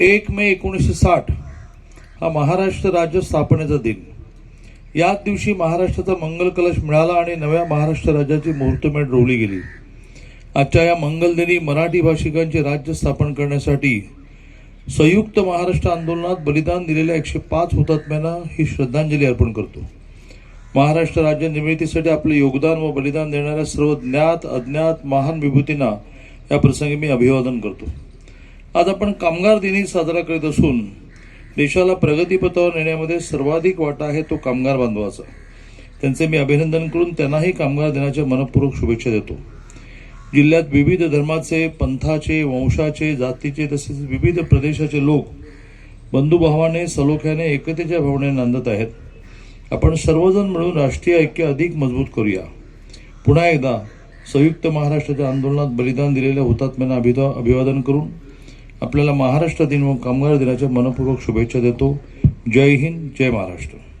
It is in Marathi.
एक मे एकोणीसशे साठ हा महाराष्ट्र राज्य स्थापनेचा दिन. याच दिवशी महाराष्ट्राचा मंगल कलश मिळाला आणि नव्या महाराष्ट्र राज्याची मुहूर्तमेढ रोवली गेली. आजच्या या मंगलदिनी मराठी भाषिकांचे राज्य स्थापन करण्यासाठी संयुक्त महाराष्ट्र आंदोलनात बलिदान दिलेल्या एकशे पाच हुतात्म्यांना ही श्रद्धांजली अर्पण करतो. महाराष्ट्र राज्य निर्मितीसाठी आपले योगदान व बलिदान देणाऱ्या सर्व ज्ञात अज्ञात महान विभूतींना या प्रसंगी मी अभिवादन करतो. आज आपण कामगार दिनी साजरा करीत असून देशाला प्रगतीपथावर नेण्यामध्ये सर्वाधिक वाटा आहे तो कामगार बांधवाचा. त्यांचे मी अभिनंदन करून त्यांनाही कामगार दिनाच्या मनपूर्वक शुभेच्छा देतो. जिल्ह्यात विविध धर्माचे पंथाचे वंशाचे जातीचे तसेच विविध प्रदेशाचे लोक बंधुभावाने सलोख्याने एकतेच्या भावनेने नांदत आहेत. आपण सर्वजण मिळून राष्ट्रीय ऐक्य अधिक मजबूत करूया. पुन्हा एकदा संयुक्त महाराष्ट्राच्या आंदोलनात बलिदान दिलेल्या हुतात्म्यांना अभिदा अभिवादन करून आपल्याला महाराष्ट्र दिन व कामगार दिनाच्या मनपूर्वक शुभेच्छा देतो. जय हिंद जय महाराष्ट्र.